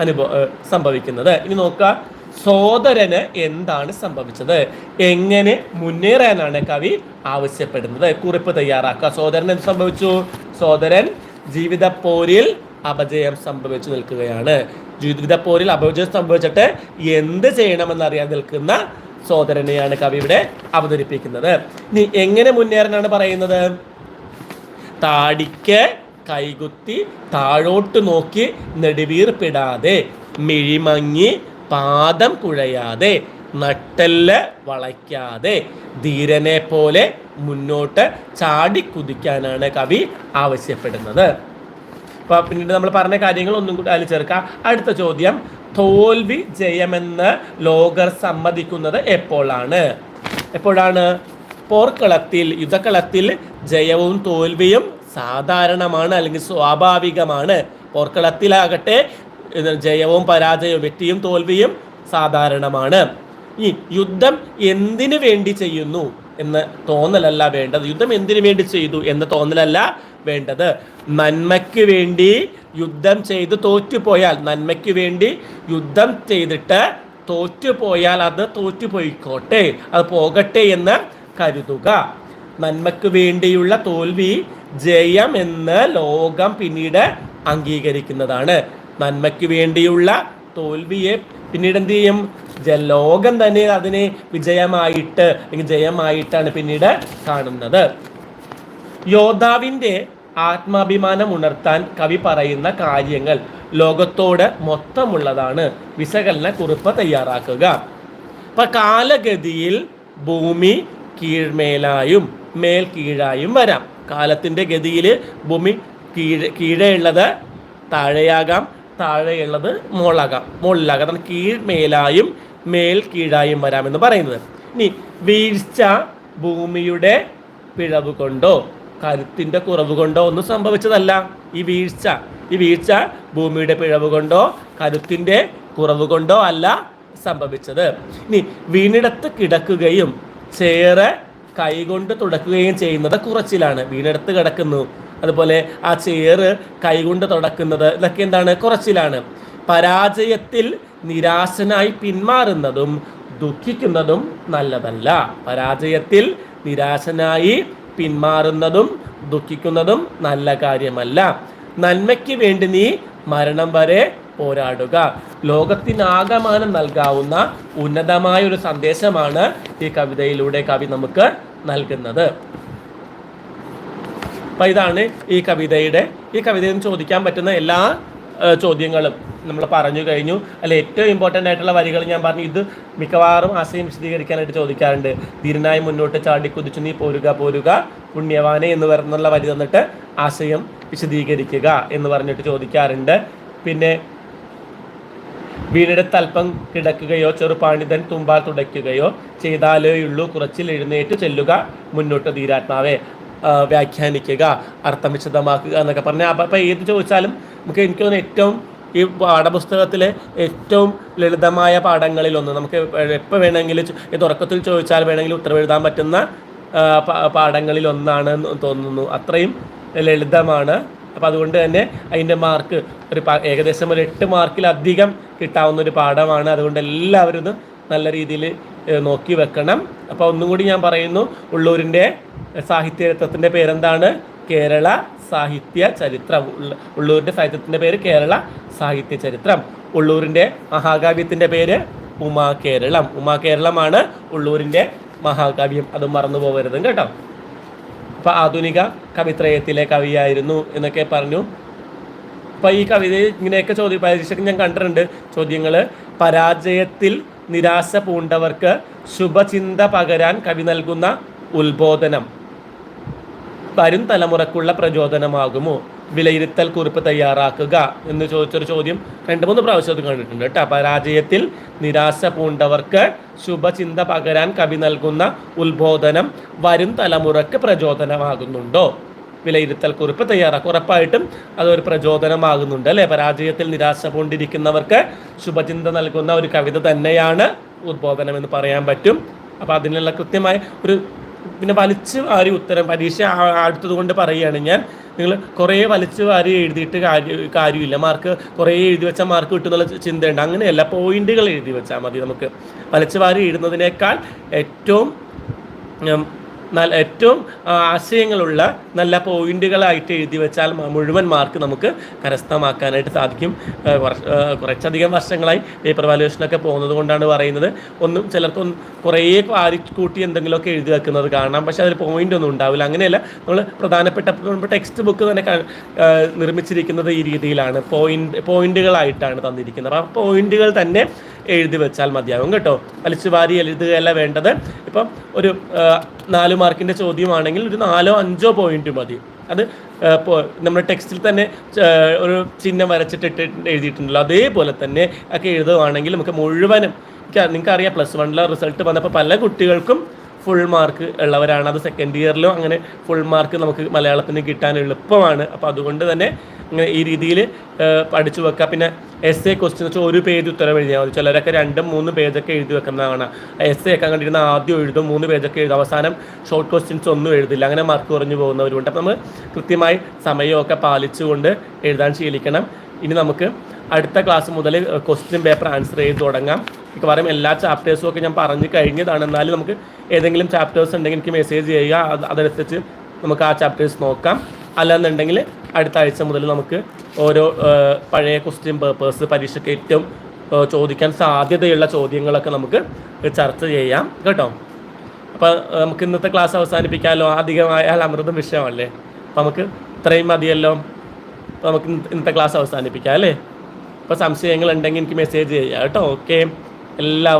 അനുഭവ സംഭവിക്കുന്നത്. ഇനി നോക്കുക സോദരന് എന്താണ് സംഭവിച്ചത്? എങ്ങനെ മുന്നേറാനാണ് കവി ആവശ്യപ്പെടുന്നത്? കുറിപ്പ് തയ്യാറാക്കുക. സോദരൻ എന്ത് സംഭവിച്ചു? സോദരൻ ജീവിതപ്പോരിൽ അപജയം സംഭവിച്ചു നിൽക്കുകയാണ്. ജീവിത പോരിൽ അപജയം സംഭവിച്ചിട്ട് എന്ത് ചെയ്യണമെന്ന് അറിയാൻ നിൽക്കുന്ന സോദരനെയാണ് കവി ഇവിടെ അവതരിപ്പിക്കുന്നത്. ഇനി എങ്ങനെ മുന്നേറാനാണ് പറയുന്നത്? താടിക്ക് കൈകുത്തി താഴോട്ട് നോക്കി നെടുവീർപ്പിടാതെ മിഴിമങ്ങി പാദം കുഴയാതെ നട്ടെല്ല് വളയ്ക്കാതെ ധീരനെ പോലെ മുന്നോട്ട് ചാടിക്കുതിക്കാനാണ് കവി ആവശ്യപ്പെടുന്നത്. അപ്പൊ പിന്നീട് നമ്മൾ പറഞ്ഞ കാര്യങ്ങൾ ഒന്നും കൂടി അതിൽ ചേർക്കാം. അടുത്ത ചോദ്യം. തോൽവി ജയമെന്ന് ലോകർ സമ്മതിക്കുന്നത് എപ്പോഴാണ്? എപ്പോഴാണ്? പോർക്കളത്തിൽ യുദ്ധക്കളത്തിൽ ജയവും തോൽവിയും സാധാരണമാണ് അല്ലെങ്കിൽ സ്വാഭാവികമാണ്. പോർക്കളത്തിലാകട്ടെ ജയവും പരാജയവും വെറ്റിയും തോൽവിയും സാധാരണമാണ്. ഈ യുദ്ധം എന്തിനു വേണ്ടി ചെയ്യുന്നു? എന്ന് തോന്നലല്ല വേണ്ടത്. യുദ്ധം എന്തിനു വേണ്ടി ചെയ്തു എന്ന് തോന്നലല്ല വേണ്ടത്. നന്മയ്ക്ക് വേണ്ടി യുദ്ധം ചെയ്ത് തോറ്റുപോയാൽ നന്മയ്ക്ക് വേണ്ടി യുദ്ധം ചെയ്തിട്ട് തോറ്റുപോയാൽ അത് തോറ്റുപോയിക്കോട്ടെ. അത് പോകട്ടെ എന്ന് കരുതുക. നന്മയ്ക്ക് വേണ്ടിയുള്ള തോൽവി ജയം എന്ന് ലോകം പിന്നീട് അംഗീകരിക്കുന്നതാണ്. നന്മയ്ക്ക് വേണ്ടിയുള്ള തോൽവിയെ പിന്നീട് എന്ത് ചെയ്യും? ലോകം തന്നെ അതിനെ വിജയമായിട്ട് അല്ലെങ്കിൽ ജയമായിട്ടാണ് പിന്നീട് കാണുന്നത്. യോദ്ധാവിന്റെ ആത്മാഭിമാനം ഉണർത്താൻ കവി പറയുന്ന കാര്യങ്ങൾ ലോകത്തോട് മൊത്തമുള്ളതാണ്. വിശകലന കുറിപ്പ് തയ്യാറാക്കുക. അപ്പൊ കാലഗതിയിൽ ഭൂമി കീഴ്മേലായും മേൽ കീഴായും വരാം. കാലത്തിന്റെ ഗതിയിൽ ഭൂമി കീഴ് കീഴെയുള്ളത് താഴെയാകാം താഴെയുള്ളത് മുളകാം മുകളിലാകാം അതാണ് കീഴ്മേലായും മേൽ കീഴായും വരാമെന്ന് പറയുന്നത്. ഇനി വീഴ്ച ഭൂമിയുടെ പിഴവ് കൊണ്ടോ കരുത്തിന്റെ കുറവ് കൊണ്ടോ ഒന്നും സംഭവിച്ചതല്ല. ഈ വീഴ്ച ഈ വീഴ്ച ഭൂമിയുടെ പിഴവ് കൊണ്ടോ കരുത്തിന്റെ കുറവ് കൊണ്ടോ അല്ല സംഭവിച്ചത്. ഇനി വീണിടത്ത് കിടക്കുകയും ചേറ് കൈകൊണ്ട് തുടക്കുകയും ചെയ്യുന്നത് കുറച്ചിലാണ്. വീണിടത്ത് കിടക്കുന്നു. അതുപോലെ ആ ചേറ് കൈകൊണ്ട് തുടക്കുന്നത് ഇതൊക്കെ എന്താണ്? കുറച്ചിലാണ്. പരാജയത്തിൽ നിരാശനായി പിന്മാറുന്നതും ദുഃഖിക്കുന്നതും നല്ലതല്ല. പരാജയത്തിൽ നിരാശനായി പിന്മാറുന്നതും ദുഃഖിക്കുന്നതും നല്ല കാര്യമല്ല. നന്മയ്ക്ക് വേണ്ടി നീ മരണം വരെ പോരാടുക. ലോകത്തിനാകമാനം നൽകാവുന്ന ഉന്നതമായ ഒരു സന്ദേശമാണ് ഈ കവിതയിലൂടെ കവി നമുക്ക് നൽകുന്നത്. അപ്പൊ ഇതാണ് ഈ കവിതയുടെ ഈ കവിതയിൽ നിന്ന് ചോദിക്കാൻ പറ്റുന്ന എല്ലാ ചോദ്യങ്ങളും. നമ്മൾ പറഞ്ഞു കഴിഞ്ഞു. അല്ല ഏറ്റവും ഇമ്പോർട്ടന്റ് ആയിട്ടുള്ള വരികൾ ഞാൻ പറഞ്ഞു. ഇത് മിക്കവാറും ആശയം വിശദീകരിക്കാനായിട്ട് ചോദിക്കാറുണ്ട്. ധീരനായി മുന്നോട്ട് ചാടി കുതിച്ചു നീ പോരുക പോരുക പുണ്യവാനെ എന്ന് പറഞ്ഞുള്ള വരി തന്നിട്ട് ആശയം വിശദീകരിക്കുക എന്ന് പറഞ്ഞിട്ട് ചോദിക്കാറുണ്ട്. പിന്നെ വീടിന്റെ തൽപ്പം കിടക്കുകയോ ചെറുപാണിതൻ തുമ്പാൽ തുടയ്ക്കുകയോ ചെയ്താലേയുള്ളൂ കുറച്ചിൽ എഴുന്നേറ്റ് ചെല്ലുക മുന്നോട്ട് ധീരാത്മാവെ. വ്യാഖ്യാനിക്കുക അർത്ഥം വിശദമാക്കുക എന്നൊക്കെ പറഞ്ഞാൽ അപ്പോൾ അപ്പം ഏത് ചോദിച്ചാലും നമുക്ക് എനിക്ക് തോന്നുന്നു ഏറ്റവും ഈ പാഠപുസ്തകത്തിലെ ഏറ്റവും ലളിതമായ പാഠങ്ങളിലൊന്ന്. നമുക്ക് എപ്പോൾ വേണമെങ്കിലും ഇത് ഉറക്കത്തിൽ ചോദിച്ചാൽ വേണമെങ്കിൽ ഉത്തരം എഴുതാൻ പറ്റുന്ന പാഠങ്ങളിലൊന്നാണ് തോന്നുന്നു. അത്രയും ലളിതമാണ്. അപ്പോൾ അതുകൊണ്ട് തന്നെ അതിന്റെ മാർക്ക് ഒരു ഏകദേശം ഒരു എട്ട് മാർക്കിലധികം കിട്ടാവുന്ന ഒരു പാഠമാണ്. അതുകൊണ്ട് എല്ലാവരും ഇത് നല്ല രീതിയിൽ നോക്കി വെക്കണം. അപ്പോൾ ഒന്നും കൂടി ഞാൻ പറയുന്നു ഉള്ളൂരിന്റെ സാഹിത്യരത്വത്തിന്റെ പേരെന്താണ്? കേരള സാഹിത്യ ചരിത്രം. ഉള്ള- ഉള്ളൂരിന്റെ സാഹിത്യത്തിന്റെ പേര് കേരള സാഹിത്യ ചരിത്രം. ഉള്ളൂരിന്റെ മഹാകാവ്യത്തിന്റെ പേര് ഉമാ കേരളം. ഉമാ കേരളമാണ് ഉള്ളൂരിന്റെ മഹാകാവ്യം. അത് മറന്നു പോകരുതും കേട്ടോ. അപ്പം ആധുനിക കവിത്രയത്തിലെ കവിയായിരുന്നു എന്നൊക്കെ പറഞ്ഞു. അപ്പം ഈ കവിത ഇങ്ങനെയൊക്കെ ചോദ്യ പരീക്ഷയ്ക്ക് ഞാൻ കണ്ടിട്ടുണ്ട്. ചോദ്യങ്ങൾ പരാജയത്തിൽ നിരാശ പൂണ്ടവർക്ക് ശുഭചിന്ത പകരാൻ കവി നൽകുന്ന ഉത്ബോധനം. വരും തലമുറക്കുള്ള പ്രചോദനമാകുമോ? വിലയിരുത്തൽ കുറിപ്പ് തയ്യാറാക്കുക എന്ന് ചോദിച്ചൊരു ചോദ്യം രണ്ട് മൂന്ന് പ്രാവശ്യം അത് കണ്ടിട്ടുണ്ട് കേട്ടോ. പരാജയത്തിൽ നിരാശ പൂണ്ടവർക്ക് ശുഭചിന്ത പകരാൻ കവി നൽകുന്ന ഉത്ബോധനം വരും തലമുറയ്ക്ക് പ്രചോദനമാകുന്നുണ്ടോ? വിലയിരുത്തൽ കുറിപ്പ് തയ്യാറാക്കും ഉറപ്പായിട്ടും അതൊരു പ്രചോദനമാകുന്നുണ്ട് അല്ലേ? പരാജയത്തിൽ നിരാശ പൂണ്ടിരിക്കുന്നവർക്ക് ശുഭചിന്ത നൽകുന്ന ഒരു കവിത തന്നെയാണ് ഉദ്ബോധനം എന്ന് പറയാൻ പറ്റും. അപ്പോൾ അതിനുള്ള കൃത്യമായ ഒരു പിന്നെ വലിച്ചു വാരി ഉത്തരം പരീക്ഷ അടുത്തത് കൊണ്ട് പറയുകയാണ് ഞാൻ. നിങ്ങൾ കുറേ വലിച്ചു വാരി എഴുതിയിട്ട് കാര്യ കാര്യമില്ല. മാർക്ക് കുറേ എഴുതി വെച്ചാൽ മാർക്ക് കിട്ടുന്നുള്ള ചിന്തയുണ്ട്. അങ്ങനെയല്ല പോയിന്റുകൾ എഴുതി വെച്ചാൽ മതി നമുക്ക്. വലിച്ചു വാരി എഴുതുന്നതിനേക്കാൾ ഏറ്റവും നല്ല ഏറ്റവും ആശയങ്ങളുള്ള നല്ല പോയിന്റുകളായിട്ട് എഴുതി വെച്ചാൽ മുഴുവൻ മാർക്ക് നമുക്ക് കരസ്ഥമാക്കാനായിട്ട് സാധിക്കും. കുറച്ചധികം വർഷങ്ങളായി പേപ്പർ വാലുവേഷനൊക്കെ പോകുന്നത് കൊണ്ടാണ് പറയുന്നത്. ഒന്നും ചിലർക്കൊന്നും കുറേ കൂട്ടി എന്തെങ്കിലുമൊക്കെ എഴുതി വെക്കുന്നത് കാണാം. പക്ഷേ അതിൽ പോയിന്റ് ഒന്നും ഉണ്ടാവില്ല. അങ്ങനെയല്ല നമ്മൾ പ്രധാനപ്പെട്ട ടെക്സ്റ്റ് ബുക്ക് തന്നെ നിർമ്മിച്ചിരിക്കുന്നത് ഈ രീതിയിലാണ്. പോയിന്റ് പോയിന്റുകളായിട്ടാണ് തന്നിരിക്കുന്നത്. അപ്പോൾ ആ പോയിന്റുകൾ തന്നെ എഴുതി വെച്ചാൽ മതിയാകും കേട്ടോ. വലിച്ചു വാരി എഴുതുകയല്ല വേണ്ടത്. ഇപ്പം ഒരു നാല് മാർക്കിന്റെ ചോദ്യമാണെങ്കിൽ ഒരു നാലോ അഞ്ചോ പോയിന്റ് മതി. അത് നമ്മുടെ ടെക്സ്റ്റിൽ തന്നെ ഒരു ചിഹ്നം വരച്ചിട്ടിട്ട് എഴുതിയിട്ടുണ്ടല്ലോ. അതേപോലെ തന്നെ ഒക്കെ എഴുതുകയാണെങ്കിൽ നമുക്ക് മുഴുവനും നിങ്ങൾക്ക് അറിയാം പ്ലസ് വണ്ണിലെ റിസൾട്ട് വന്നപ്പോൾ പല കുട്ടികൾക്കും ഫുൾ മാർക്ക് ഉള്ളവരാണ്. അത് സെക്കൻഡ് ഇയറിലും അങ്ങനെ ഫുൾ മാർക്ക് നമുക്ക് മലയാളത്തിന് കിട്ടാൻ എളുപ്പമാണ്. അപ്പോൾ അതുകൊണ്ട് തന്നെ ഇങ്ങനെ ഈ രീതിയിൽ പഠിച്ചു വെക്കുക പിന്നെ എസ് എ ക്വസ്റ്റ്യൻ വെച്ചാൽ ഒരു പേജ് ഉത്തരം എഴുതിയാൽ മതി. ചിലരൊക്കെ രണ്ടും മൂന്ന് പേജൊക്കെ എഴുതി വെക്കുന്നതാണ്. എസ് എ ഒക്കെ കണ്ടിരുന്ന ആദ്യം എഴുതും മൂന്ന് പേജൊക്കെ എഴുതും. അവസാനം ഷോർട്ട് ക്വസ്റ്റ്യൻസ് ഒന്നും എഴുതില്ല. അങ്ങനെ മാർക്ക് കുറഞ്ഞു പോകുന്നവരുണ്ട്. അപ്പോൾ നമ്മൾ കൃത്യമായി സമയമൊക്കെ പാലിച്ചുകൊണ്ട് എഴുതാൻ ശീലിക്കണം. ഇനി നമുക്ക് അടുത്ത ക്ലാസ് മുതൽ ക്വസ്റ്റ്യൻ പേപ്പർ ആൻസർ ചെയ്ത് തുടങ്ങാം. മിക്കവാറും എല്ലാ ചാപ്റ്റേഴ്സും ഒക്കെ ഞാൻ പറഞ്ഞു കഴിഞ്ഞതാണ്. എന്നാലും നമുക്ക് ഏതെങ്കിലും ചാപ്റ്റേഴ്സ് ഉണ്ടെങ്കിൽ എനിക്ക് മെസ്സേജ് ചെയ്യുക. അത് അതനുസരിച്ച് നമുക്ക് ആ ചാപ്റ്റേഴ്സ് നോക്കാം. അല്ലാന്നുണ്ടെങ്കിൽ അടുത്ത ആഴ്ച മുതൽ നമുക്ക് ഓരോ പഴയ ക്വസ്റ്റ്യൻ പേപ്പേഴ്സ് പരീക്ഷയ്ക്ക് ഏറ്റവും ചോദിക്കാൻ സാധ്യതയുള്ള ചോദ്യങ്ങളൊക്കെ നമുക്ക് ചർച്ച ചെയ്യാം. കേട്ടോ? അപ്പോൾ നമുക്ക് ഇന്നത്തെ ക്ലാസ് അവസാനിപ്പിക്കാമല്ലോ അധികമായാൽ അമൃതം വിഷയമല്ലേ? അപ്പോൾ നമുക്ക് ഇത്രയും മതിയല്ലോ. അപ്പോൾ നമുക്ക് ഇന്നത്തെ- ക്ലാസ് അവസാനിപ്പിക്കാം അല്ലേ? അപ്പോൾ സംശയങ്ങൾ ഉണ്ടെങ്കിൽ എനിക്ക് മെസ്സേജ് ചെയ്യാം കേട്ടോ? ഓക്കെ എല്ലാവരും